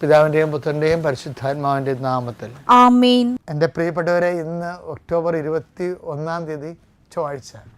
പിതാവിന്റെയും പുത്രന്റെയും പരിശുദ്ധാത്മാവിന്റെയും നാമത്തിൽ. ആമീൻ. എന്റെ പ്രിയപ്പെട്ടവരെ ഇന്ന് ഒക്ടോബർ ഇരുപത്തി ഒന്നാം തീയതി ചൊവ്വാഴ്ച.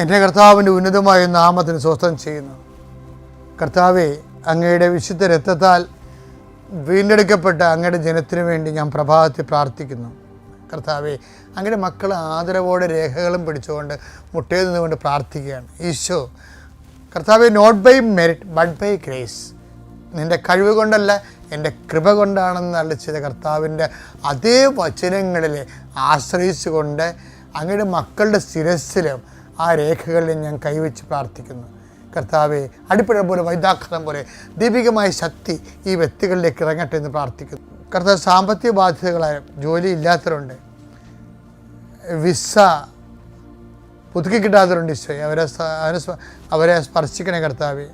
എന്റെ കർത്താവിന്റെ ഉന്നതമായ നാമത്തിന് സ്വസ്ഥം ചെയ്യുന്നു. കർത്താവെ അങ്ങയുടെ വിശുദ്ധ രക്തത്താൽ വീണ്ടെടുക്കപ്പെട്ട അങ്ങയുടെ ജനത്തിനു വേണ്ടി ഞാൻ പ്രഭാതത്തിൽ പ്രാർത്ഥിക്കുന്നു. കർത്താവെ അങ്ങയുടെ മക്കൾ ആദരവോടെ രേഖകളും പിടിച്ചുകൊണ്ട് മുട്ടയിൽ നിന്നുകൊണ്ട് പ്രാർത്ഥിക്കുകയാണ്. ഈശോ കർത്താവെ not by merit but by grace നിന്റെ കഴിവ് കൊണ്ടല്ല എന്റെ കൃപ കൊണ്ടാണെന്ന് അളിച്ചത് കർത്താവിന്റെ അതേ വചനങ്ങളിൽ ആശ്രയിച്ചുകൊണ്ട് അങ്ങയുടെ മക്കളുടെ ശിരസ്സിലും ആ രേഖകളിൽ ഞാൻ കൈവച്ച് പ്രാർത്ഥിക്കുന്നു. കർത്താവെ അടിപ്പഴ പോലെ വൈദാഖലം പോലെ ദീപികമായ ശക്തി ഈ വ്യക്തികളിലേക്ക് ഇറങ്ങട്ടെ എന്ന് പ്രാർത്ഥിക്കുന്നു. കർത്താവ് സാമ്പത്തിക ബാധ്യതകളായ ജോലി ഇല്ലാത്തവരുണ്ട്. വിസ പുതുക്കി കിട്ടാത്തവരുണ്ട് ഈശോയെ. അവരെ അവരെ അവരെ സ്പർശിക്കണേ കർത്താവെ.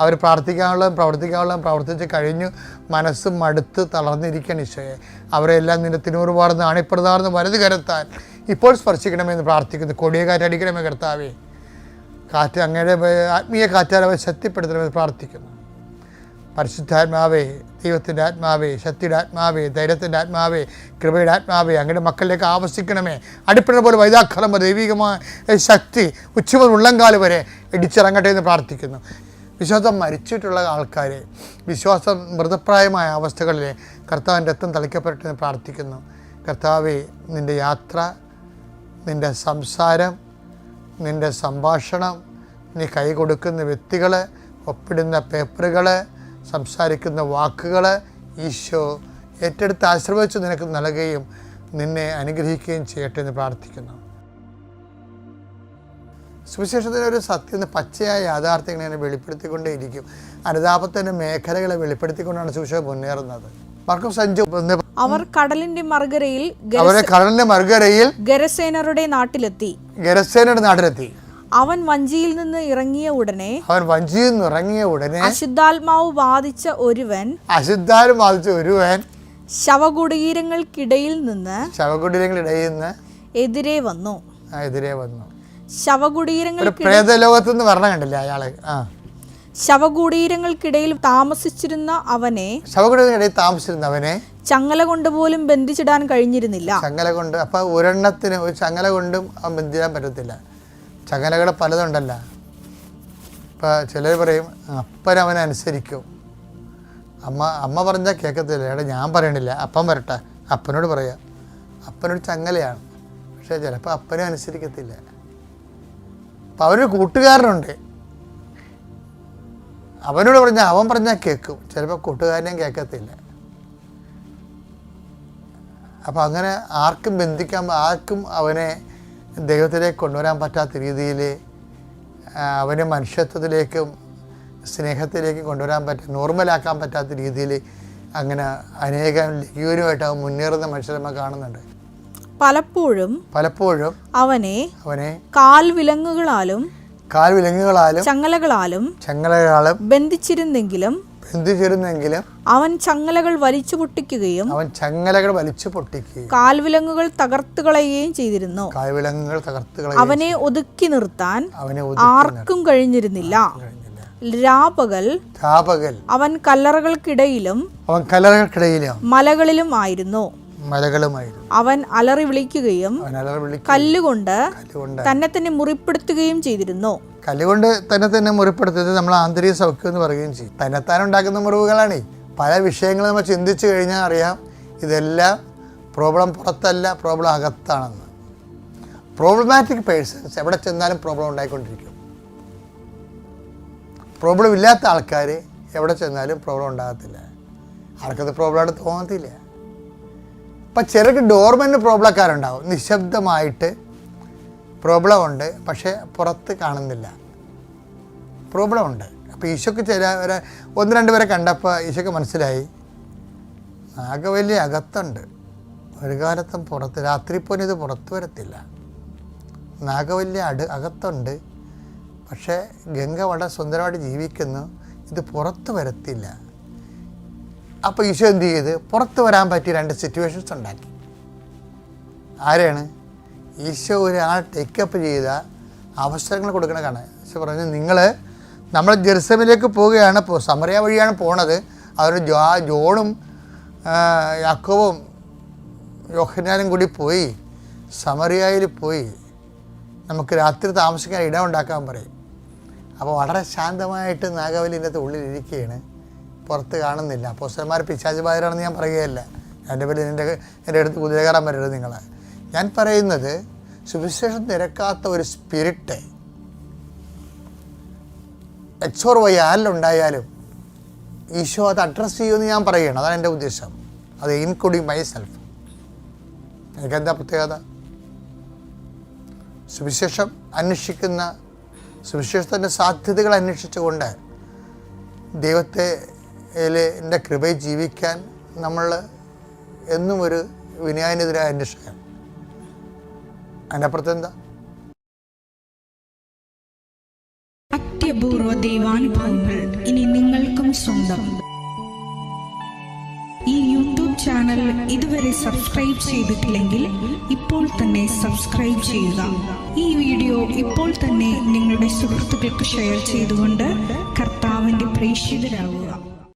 അവർ പ്രാർത്ഥിക്കാനുള്ളതും പ്രവർത്തിക്കാനുള്ളതും പ്രവർത്തിച്ച് കഴിഞ്ഞു മനസ്സ് മടുത്ത് തളർന്നിരിക്കണം ഈശോയെ. അവരെല്ലാം നിന്റെ തിനൂറ് പാർന്ന് അണിപ്രതാർന്ന് വലത് കരത്താൻ ഇപ്പോൾ സ്പർശിക്കണമെന്ന് പ്രാർത്ഥിക്കുന്നു. കൊടിയ കാറ്റടിക്കണമേ കർത്താവേ. കാറ്റ് അങ്ങയുടെ ആത്മീയ കാറ്റാൽ അവരെ ശക്തിപ്പെടുത്തണമെന്ന് പ്രാർത്ഥിക്കുന്നു. പരിശുദ്ധാത്മാവേ ദൈവത്തിന്റെ ആത്മാവേ ശക്തിയുടെ ആത്മാവേ ധൈര്യത്തിന്റെ ആത്മാവേ കൃപയുടെ ആത്മാവേ അങ്ങയുടെ മക്കളിലേക്ക് ആവശ്യിക്കണമേ അടിപ്പിടുന്ന പോലെ വൈതാഖലം ദൈവികമായ ശക്തി ഉച്ചമുതൽ ഉള്ളംകാൽ വരെ ഇടിച്ചിറങ്ങട്ടെ എന്ന് പ്രാർത്ഥിക്കുന്നു. വിശ്വാസം മരിച്ചിട്ടുള്ള ആൾക്കാരെ വിശ്വാസം മൃതപ്രായമായ അവസ്ഥകളിൽ കർത്താവിന്റെ രക്തം തളിക്കപ്പെട്ടെന്ന് പ്രാർത്ഥിക്കുന്നു. കർത്താവെ നിന്റെ യാത്ര നിന്റെ സംസാരം നിന്റെ സംഭാഷണം നീ കൈ കൊടുക്കുന്ന വ്യക്തികൾ ഒപ്പിടുന്ന പേപ്പറുകൾ സംസാരിക്കുന്ന വാക്കുകൾ ഈശോ ഏറ്റെടുത്ത് ആശ്രവദിച്ച് നിനക്ക് നൽകുകയും നിന്നെ അനുഗ്രഹിക്കുകയും ചെയ്യട്ടെ എന്ന് പ്രാർത്ഥിക്കുന്നു. സുവിശേഷത്തിന്റെ ഒരു സത്യം പച്ചയായ യാഥാർത്ഥ്യങ്ങൾ ഇങ്ങനെ വെളിപ്പെടുത്തിക്കൊണ്ടേയിരിക്കും. അനുതാപത്തിന്റെ മേഖലകളെ വെളിപ്പെടുത്തിക്കൊണ്ടാണ് സുവിശേഷം മുന്നേറുന്നത്. മാർക്കും സഞ്ജു അവർ കടലിന്റെ മറുകരയിൽ അവരെ കടലിന്റെ മറുകരയിൽ ഗരസേനരുടെ നാട്ടിലെത്തി. ഗരസേനയുടെ നാട്ടിലെത്തി. അവൻ വഞ്ചിയിൽ നിന്ന് ഇറങ്ങിയ ഉടനെ അവൻ വഞ്ചിയിൽ നിന്ന് ഇറങ്ങിയ ഉടനെ അശുദ്ധാത്മാവ് ബാധിച്ച ഒരുവൻ അശുദ്ധാരം ബാധിച്ച ഒരുവൻ ശവകുടീരങ്ങൾക്കിടയിൽ നിന്ന് ശവകുടീരങ്ങൾക്കിടയിൽ നിന്ന് എതിരെ വന്നു. എതിരെ വന്നു. ശവകുടീരങ്ങൾ ഒരു പറഞ്ഞ കണ്ടില്ല അയാൾ? ആ. ശവകുടീരങ്ങൾക്കിടയിൽ താമസിച്ചിരുന്ന അവനെ ചങ്ങല കൊണ്ട് കൊണ്ടുപോലും ബന്ധിച്ചിടാൻ കഴിഞ്ഞിരുന്നില്ല. ചങ്ങല കൊണ്ട് അപ്പൊ ഒരെണ്ണത്തിന് ഒരു ചങ്ങല കൊണ്ടും അവൻ ബന്ധിക്കാൻ പറ്റത്തില്ല. ചങ്ങലകൾ പലതുണ്ടല്ല. ഇപ്പൊ ചിലർ പറയും അപ്പനവനെ അവനെ അനുസരിക്കും. അമ്മ അമ്മ പറഞ്ഞാൽ കേൾക്കത്തില്ല എടാ ഞാൻ പറയണില്ല. അപ്പൻ വരട്ടെ. അപ്പനോട് പറയാം. അപ്പനൊരു ചങ്ങലയാണ്. പക്ഷേ ചിലപ്പോൾ അപ്പനെ അനുസരിക്കത്തില്ല. അപ്പം അവനൊരു കൂട്ടുകാരനുണ്ട്. അവനോട് പറഞ്ഞാൽ അവൻ പറഞ്ഞാൽ കേൾക്കും ചിലപ്പോൾ കൂട്ടുകാരനെയും കേൾക്കത്തില്ല അപ്പം അങ്ങനെ ആർക്കും ബന്ധിക്കാൻ ആർക്കും അവനെ ദൈവത്തിലേക്ക് കൊണ്ടുവരാൻ പറ്റാത്ത രീതിയിൽ അവനെ മനുഷ്യത്വത്തിലേക്കും സ്നേഹത്തിലേക്കും കൊണ്ടുവരാൻ പറ്റും നോർമലാക്കാൻ പറ്റാത്ത രീതിയിൽ അങ്ങനെ അനേകം ലഘുവിനുമായിട്ട് അവൻ മുന്നേറുന്ന മനുഷ്യരെ നമ്മൾ കാണുന്നുണ്ട്. പലപ്പോഴും പലപ്പോഴും അവനെ അവനെ കാൽവിലങ്ങുകളാലും കാൽവിലങ്ങുകളാലും കാൽ വിലങ്ങുകളാലും ചങ്ങലകളാലും ചങ്ങലകളാലും ബന്ധിച്ചിരുന്നെങ്കിലും ബന്ധിച്ചിരുന്നെങ്കിലും അവൻ ചങ്ങലകൾ വലിച്ചു പൊട്ടിക്കുകയും അവൻ ചങ്ങലകൾ വലിച്ചു പൊട്ടിക്കുകയും കാൽവിലങ്ങുകൾ തകർത്ത് കളയുകയും ചെയ്തിരുന്നു. കാൽവിലങ്ങുകൾ തകർത്ത് അവനെ ഒതുക്കി നിർത്താൻ അവനെ ആർക്കും കഴിഞ്ഞിരുന്നില്ല. രാപകൽ രാപകൽ അവൻ കല്ലറകൾക്കിടയിലും അവൻ കല്ലറകൾക്കിടയിലും മലകളിലും ആയിരുന്നു. മലകളുമായിരുന്നു. അവൻ അലറി വിളിക്കുകയും കല്ലുകൊണ്ട് തന്നെ തന്നെ മുറിപ്പെടുത്തുകയും ചെയ്തിരുന്നു. കല്ലുകൊണ്ട് തന്നെ തന്നെ മുറിപ്പെടുത്തുന്നത് നമ്മൾ ആന്തരിക സൗഖ്യം എന്ന് പറയുകയും ചെയ്യും. തന്നെത്താൻ ഉണ്ടാക്കുന്ന മുറിവുകളാണ്. പല വിഷയങ്ങൾ നമ്മൾ ചിന്തിച്ചു കഴിഞ്ഞാൽ അറിയാം ഇതെല്ലാം പ്രോബ്ലം പുറത്തല്ല പ്രോബ്ലം അകത്താണെന്ന്. പ്രോബ്ലമാറ്റിക് പേഴ്സൺസ് എവിടെ ചെന്നാലും പ്രോബ്ലം ഉണ്ടായിക്കൊണ്ടിരിക്കും. പ്രോബ്ലം ഇല്ലാത്ത ആൾക്കാർ എവിടെ ചെന്നാലും പ്രോബ്ലം ഉണ്ടാകത്തില്ല. ആർക്കത് പ്രോബ്ലമായിട്ട് തോന്നത്തില്ല. അപ്പം ചിലർക്ക് ഡോർമെന്റ് പ്രോബ്ലക്കാരുണ്ടാവും. നിശബ്ദമായിട്ട് പ്രോബ്ലം ഉണ്ട് പക്ഷേ പുറത്ത് കാണുന്നില്ല. പ്രോബ്ലം ഉണ്ട് അപ്പോൾ ഈശോക്ക് ചില ഒരു ഒന്ന് രണ്ട് പേരെ കണ്ടപ്പോൾ ഈശോക്ക് മനസ്സിലായി. ആകെ വലിയ അകത്തുണ്ട്. ഒരു കാലത്തും പുറത്ത് രാത്രി പോലും ഇത് പുറത്ത് വരത്തില്ല. നാഗവല്യ അട് അകത്തുണ്ട്. പക്ഷേ ഗംഗ വളരെ സുന്ദരമായിട്ട് ജീവിക്കുന്നു. ഇത് പുറത്ത് വരത്തില്ല. അപ്പോൾ ഈശോ എന്ത് ചെയ്ത്? പുറത്ത് വരാൻ പറ്റിയ രണ്ട് സിറ്റുവേഷൻസ് ഉണ്ടാക്കി. ആരെയാണ് ഈശോ ഒരാൾ ടേക്കപ്പ് ചെയ്ത അവസരങ്ങൾ കൊടുക്കണ കാണാൻ. ഈശോ പറഞ്ഞു നിങ്ങൾ നമ്മൾ ജെറുസലേമിലേക്ക് പോവുകയാണ് ഇപ്പോൾ സമറിയ വഴിയാണ് പോണത്. അവരുടെ ജോ ജോണും യാക്കോവും യോഹനാനും കൂടി പോയി സമറിയായിൽ പോയി. നമുക്ക് രാത്രി താമസിക്കാൻ ഇടം ഉണ്ടാക്കാൻ പറയും. അപ്പോൾ വളരെ ശാന്തമായിട്ട് നാഗവലിന്റെ അകത്ത് ഉള്ളിലിരിക്കുകയാണ്. പുറത്ത് കാണുന്നില്ല. അപ്പോസ്റ്റന്മാർ പിശാചുബാധരാണെന്ന് ഞാൻ പറയുകയല്ല. എന്റെ പേര് എന്റെ എന്റെ അടുത്ത് കുതിര കയറാൻ പറ്റരുത് നിങ്ങൾ ഞാൻ പറയുന്നത് സുവിശേഷം നിരക്കാത്ത ഒരു സ്പിരിറ്റ് എച്ച് ഓർ വൈ ആരിലുണ്ടായാലും ഈശോ അത് അഡ്രസ്സ് ചെയ്യുമെന്ന് ഞാൻ പറയുകയാണ്. അതാണ് എന്റെ ഉദ്ദേശം. അത് ഇൻക്ലൂഡിങ് മൈ സെൽഫ് എനിക്കെന്താ പ്രത്യേകത? സുവിശേഷം അന്വേഷിക്കുന്ന സുവിശേഷത്തിന്റെ സാധ്യതകൾ അന്വേഷിച്ചുകൊണ്ട് ദൈവത്തെ എന്റെ കൃപയിൽ ജീവിക്കാൻ നമ്മൾ എന്നും ഒരു വിനയാനെതിരായ അന്വേഷണം അതിന്റെ അപ്പുറത്ത് എന്താ? അത്യപൂർവ ദൈവാനുഭവങ്ങൾ ഇനി നിങ്ങൾക്കും സ്വന്തം. ഈ യൂട്യൂബ് ചാനൽ ഇതുവരെ സബ്സ്ക്രൈബ് ചെയ്തിട്ടില്ലെങ്കിൽ ഇപ്പോൾ തന്നെ സബ്സ്ക്രൈബ് ചെയ്യുക. ഈ വീഡിയോ ഇപ്പോൾ തന്നെ നിങ്ങളുടെ സുഹൃത്തുക്കൾക്ക് ഷെയർ ചെയ്തുകൊണ്ട് കർത്താവിന്റെ പ്രേക്ഷിതരാകുക